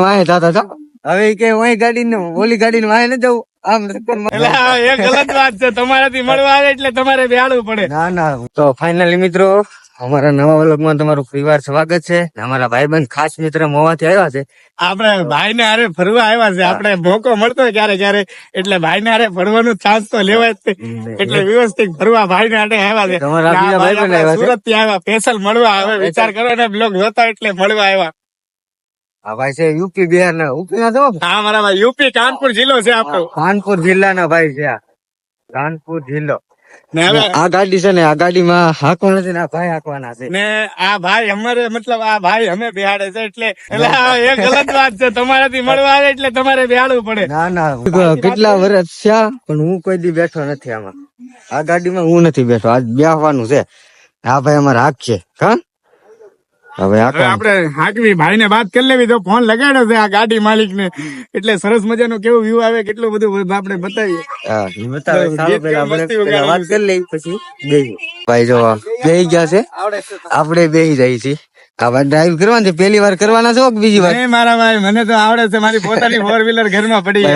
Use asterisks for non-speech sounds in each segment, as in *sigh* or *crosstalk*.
વાહે થતા હતા હવે કે ઓય ગાડી ને ઓલી ગાડી ને વાહે ન જવું. આમ એટલે એ *laughs* ગલત વાત છે. તમારાથી મળવા આવે એટલે તમારે બેહાડવું પડે. ના ના. તો ફાઇનલી મિત્રો અમારા નવા વ્લોગમાં તમારું પરિવાર સ્વાગત છે. અમારા ભાઈબંધ ખાસ મિત્ર મોવાથી આવ્યા છે. આપણે ભાઈ ને હારે ફરવા આવ્યા છે. આપણે મોકો મળતો ક્યારે ક્યારે એટલે ભાઈ ને હારે ફરવાનો ચાન્સ તો લેવાય જ એટલે વ્યવસ્થિત ફરવા ભાઈ ને હારે આવ્યા છે. તમારા બીજા ભાઈ ભાઈબંધ આવ્યા સુરતથી આવ્યા સ્પેશલ મળવા આવે. વિચાર કરો ને બ્લોગ જોતા એટલે મળવા આવ્યા. આ ભાઈ છે યુપી બિહાર ના યુપી ના તો હા મારા યુપી કાનપુર જિલ્લો છે આપણો. કાનપુર જિલ્લાના ભાઈ છે આ. કાનપુર જિલ્લો. આ ગાડી છે ને આ ગાડીમાં હાંકવા નથી ને આ ભાઈ હાંકવાના છે. ને આ ભાઈ અમારે મતલબ આ ભાઈ અમે બિહાડે છે એટલે એટલે એ ગલત વાત છે તમારાથી મળવા આવે એટલે તમારે બિહાડવું પડે. ના ના કેટલા વર્ષ થયા પણ હું કોઈ દી બેઠો નથી આમાં. આ ગાડીમાં હું નથી બેઠો આજ બેહવાનું છે. આ ભાઈ અમારે હાક છે હા હવે આપણે હાકવી ભાઈ ને વાત કરી લેવી તો ફોન લગાડ્યો છે આ ગાડી માલિક ને એટલે સરસ મજાનો કેવું વ્યૂ આવે કેટલું બધું આપણે બતાવીએ. વાત કરી લઈ પછી બેહી ભાઈ જો બેહી ગયા છે. આપણે બેહી જઈએ છીએ. આ ભાઈ ડ્રાઈવ કરવાની છે? પહેલી વાર કરવાના છો કે બીજી વાર? મારા ભાઈ મને તો આવડે છે મારી પોતાની *laughs* ફોર વ્હીલર ઘરમાં પડી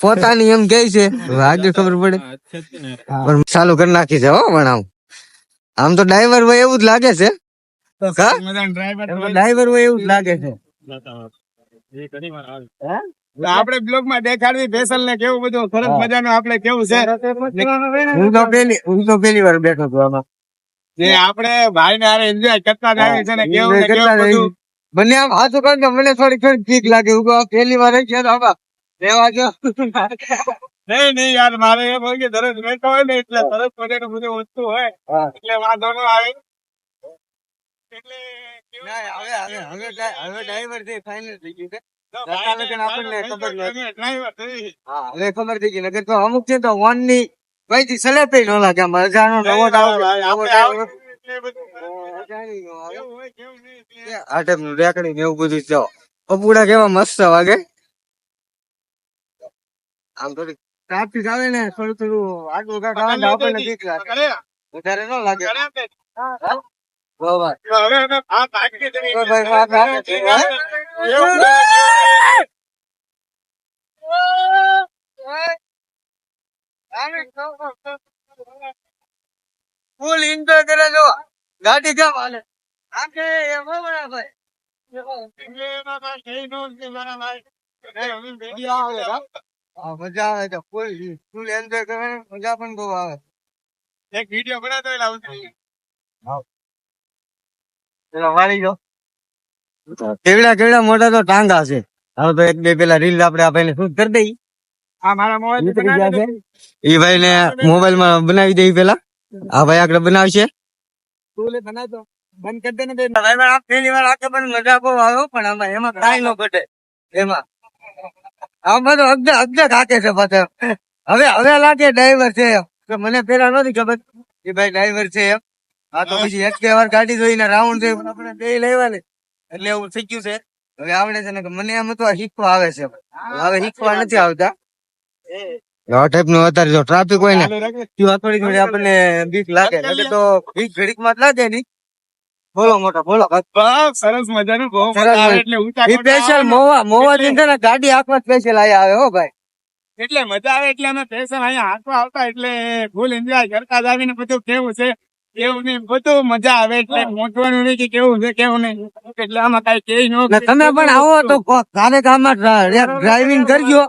પોતાની એમ કે છે. આગળ ખબર પડે. પણ ચાલુ કરી નાખી છે હો પણ આમ આમ તો ડ્રાઈવર ભાઈ એવું જ લાગે છે. ડ્રાઈવર હોય એવું લાગે છે. તો આપણે બ્લોગમાં દેખાડવી ફેસલ ને કેવું બધું? સરસ મજાનું આપણે કેવું છે? હું તો પેલી હું તો પેલી વાર બેઠો હતો આમાં. જે આપણે ભાઈ ને આરે એન્જોય કરતા જાય છે ને કેવું ને કેવું બધું? મને આમ હાથ ઉપર કે મને થોડી થોડી બીક લાગે. હું કહું, પહેલી વાર છે તો આમાં. રહેવા દો. નહીં નહીં યાર મારે એમ હોય કે દરરોજ બેઠો હોય ને એટલે સરસ મજાનું બધું વસ્તુ હોય. એટલે વાંધો ન આવે. એવું બધું છે પપુડા કેવા મસ્ત વાગે. આમ થોડી ટ્રાફિક આવે ને થોડું થોડું આગળ કાંઈક આવે ને આપણને બીક લાગે. વધારે ન લાગે. એવું ફૂલ એન્જોય કરે જો. ગાડી કેમ હાલે? આખે ભાઈ. હા, મજા આવે તો ફૂલ ફૂલ એન્જોય કરે મજા પણ બહુ આવે. એક વીડિયો બનાવતો એટલે આવું થાય. પેલા વાળી જો કેવડા કેવડા મોટા તો ટાંગા છે. હવે તો એક બે પેલા રીલ આપડે આ ભાઈ શૂટ કરી દઈ આ મારા મોબાઈલ એ ભાઈ ને મોબાઈલમાં બનાવી દઈ પેલા. આ ભાઈ આગળ બનાવશે. બનાવતો બંધ કરી દે ને ભાઈ પણ આ પહેલી વાર આખે પણ મજા બહુ આવ્યો પણ આમાં એમાં કાંઈ ન ઘટે. એમાં. આમ બધું અગદા અગદા કાકે છે પાછા. હવે હવે લાગે ડ્રાઈવર છે મને પેલા નથી ખબર. કે ભાઈ ડ્રાઈવર છે એમ. આ તો પછી એક બે વાર ગાડી જોઈને રાઉન્ડ જોઈ આપણે બે લેવા ને એટલે એવું થઈ ગયું છે. હવે આવડે છે ને કે મને એમ તો શીખવા આવે છે. હવે શીખવા નથી આવતા. આ ટાઈપનું અત્યારે જો ટ્રાફિક હોય ને ચાલુ તો થોડી આપણને બીક લાગે. નકર તો બીક ઘડીકમાં લાગે નહીં. બોલો મોટા બોલો. બસ સરસ મજાનું બહુ. એટલે સ્પેશિયલ મોવા મોવા થી છે ને ગાડી આખવા સ્પેશિયલ આયા આવે હો ભાઈ. એટલે મજા આવે એટલે અમે સ્પેશિયલ અહીંયા હાંકવા આવતા એટલે ફૂલ એન્જોય કરતા જ આવીને બધું કેવું છે. કેવું નહીં બધું મજા આવે એટલે મોટવાનું નહીં કે કેવું છે કેવું નહીં. એટલે આમાં કઈ કે તમે પણ આવો તો ક્યારેક આમાં ડ્રાઇવિંગ કરજો.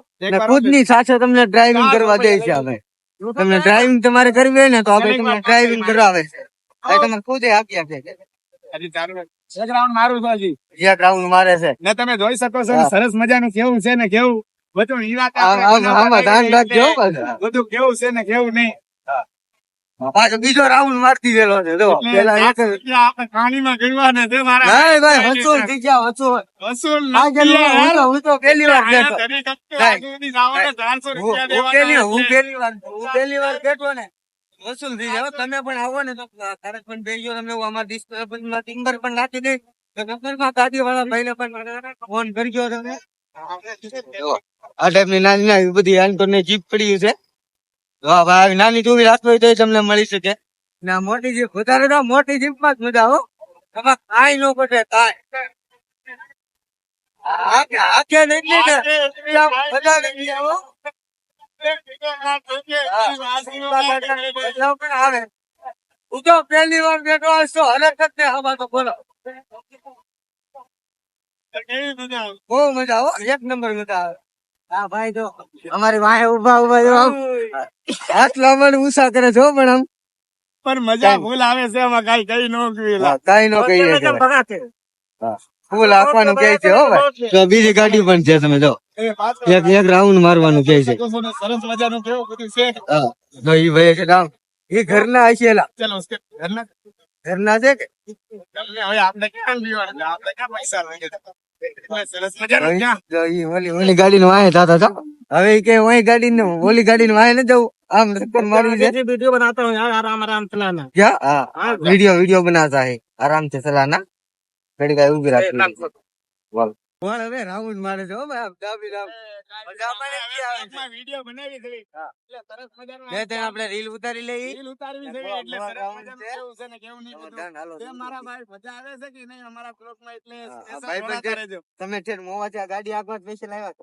ખુદની સાથે તમને ડ્રાઇવિંગ કરવા દે છે હવે તમને ડ્રાઇવિંગ તમારે કરવી હોય ને તો આપણે તમને ડ્રાઇવિંગ કરાવે છે તમે ખુદ આપ્યા છે. મારું છે હજી. ગ્રાઉન્ડ મારે છે. ને તમે જોઈ શકો છો સરસ મજાનું કેવું છે ને કેવું. બધું. બધું કેવું છે ને કેવું નહીં. પાછો બીજો રાઉન્ડ મારતી ગયેલો છે જો પેલા એક આપણે પાણીમાં ગણવાના છે મારા નહીં ભાઈ હસુલ થઈ ગયા હસુલ ગયેલો હું તો પહેલી વાર બેઠો આયા તરી કટકે ભાઈ. આગળ સુધી જવાના 400 હું પહેલી વાર હું પહેલી વાર બેઠો ને વસૂલ થઈ જાવ તમે પણ આવો ને તો તારક પણ બેસજો તમને હું અમારા ડિસ્પ્લે માં ટિંગર પણ નાખી દઈ તો નંબરમાં ગાડી વાળા ભાઈને પણ ફોન કરજો તમે. આ ટાઈપની નાની નાની બધી આંતર ને જીપ પડી છે. વાહ ભાઈ નાની ટુ રાખવી હોય તો તમને મળી શકે. ના મોટી જીપ વધારે તો મોટી જીપમાં જ મજા હો. એમાં કાંઈ ન ઘટે કાંઈ. બહુ મજા આવો એક નંબર મજા આવે. હા ભાઈ તો અમારી વાહે ઊભા ઊભા જો. આમ હાથ લાંબાને કરે છો પણ આમ. પણ મજા ફૂલ આવે છે એમાં કઈ કઈ નો હા, કાંઈ નો કહીએ છે. ભાઈ. હા, ફૂલ આપવાનું કહે છે હો ભાઈ. તો બીજી ગાડી પણ છે તમે જો. એક એક રાઉન્ડ મારવાનું કહે છે. સરસ મજાનું કેવું બધું છે? હા. તો ઈ ભાઈ છે રામ એ ઘરના હશે ચલો ઘરના? ઘરના છે કે? હવે આપણે ક્યાં આપણે ક્યાં પૈસા લઈએ ગાડી નું વાહે થતા હતા હવે કે ઓય ગાડી નું ઓલી ગાડી નું વાહે ન જવું આમ ચક્કર મારવી છે. વિડિયો બનાતા હું યાર આરામ આરામ ચલાના ક્યા હા. વિડિયો વિડિયો બનાતા હે. આરામ से ચલાના ઘડી ગાય ઊભી રાખી મારે છે હો ભાઈ આમ ડાબી એટલી. વીડિયો બનાવી છે. એટલે સરસ મજાનો બે આપણે રીલ ઉતારી લઈ રીલ ઉતારવી છે એટલે સરસ રાઉન્ડ કેવું છે ને કેવું નહીં બધું. તે મારા ભાઈ મજા આવે છે કે નહીં અમારા એટલે હા, હા, special ભાઈ રહેજો. તમે મોવા ત્યાં ગાડી આંકવા સ્પેશિયલ આવ્યા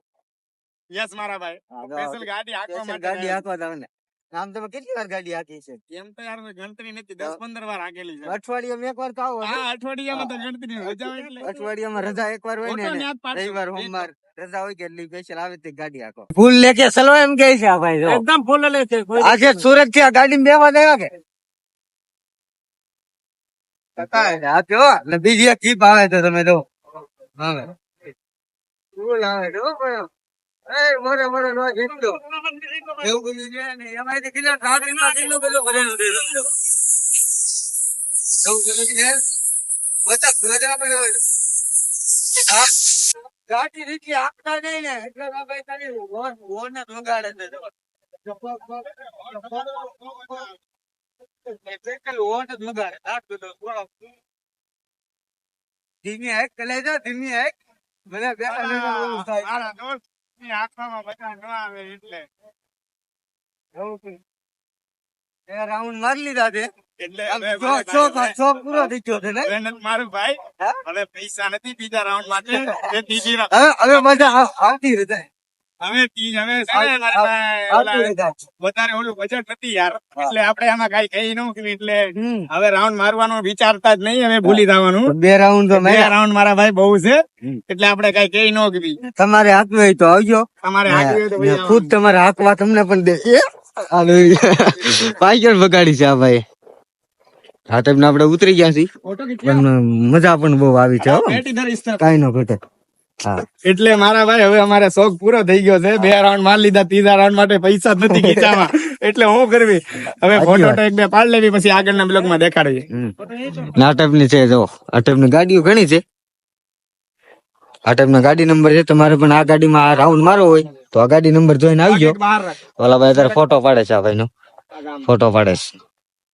યસ મારા ભાઈ. સ્પેશિયલ ગાડી આખવા માટે ગાડી આવ્યા. તમને. આમ તમે કેટલી વાર ગાડી હાકી છે? એમ તો યાર ગણતરી નથી દસ પંદર વાર હાકેલી છે. અઠવાડિયામાં એક વાર તો આવો હા અઠવાડિયામાં તો ગણતરી નહીં. રજા હોય એટલે. અઠવાડિયામાં રજા એક વાર હોય ને. રવિવાર સોમવાર રજા હોય કે એટલી સ્પેશિયલ આવે તે ગાડી હાકો. ફૂલ લેકે ચલો એમ કે છે આ ભાઈ એકદમ ફૂલ લે છે આજે સુરતથી આ ગાડી બેવા દેવા કે? આ જો ને બીજી એક જીપ આવે તો તમે જો. આવે. ફૂલ આવે ભાઈ. એ મોરે મોરે નો જીતતો એવું બધું છે ને ભરેલું છે એવું બધું છે? બધા ભરેલા ગાડી આપતા નહીં ને એટલે ભાઈ તારી વોર ને છે. બધો થોડો. ધીમી હાઈક કલે જો ધીમી હાઈક. મને ની આંખમાં બધા ન આવે એટલે. રાઉન્ડ મારી લીધા છે. હવે રાઉન્ડ મારવાનું વિચારતા જ નહીં અમે ભૂલી જવાનું. બે રાઉન્ડ તો બે રાઉન્ડ મારા ભાઈ બહુ છે. એટલે આપણે કઈ કઈ નો તમારે હોય તો આવજો. તમારે હાંકવી તો ખુદ તમારે હાથવા તમને પણ દે. એ હાલો પાછળ બગાડી છે આ ભાઈ. હા તમને આપણે ઉતરી ગયા છીએ. પણ મજા પણ બહુ આવી છે. કાઈ નો ઘટે. એટલે મારા ભાઈ હવે અમારે શોખ પૂરો થઈ ગયો છે. બે રાઉન્ડ માર લીધા ત્રીજા રાઉન્ડ માટે પૈસા જ નથી ખીચામાં એટલે હું કરવી? હવે ફોટો એક બે પાડ લેવી પછી આગળના બ્લોકમાં દેખાડીએ. હમ. ટાઈપની છે. જો. આ ટાઈપની ગાડીઓ ઘણી છે. આ ટાઈપના ગાડી નંબર છે તમારે પણ આ ગાડીમાં આ રાઉન્ડ મારો હોય. તો આ ગાડી નંબર જોઈને આવજો. ઓલા ભાઈ અત્યારે ફોટો પાડે છે આ ભાઈનો. ફોટો પાડે છે.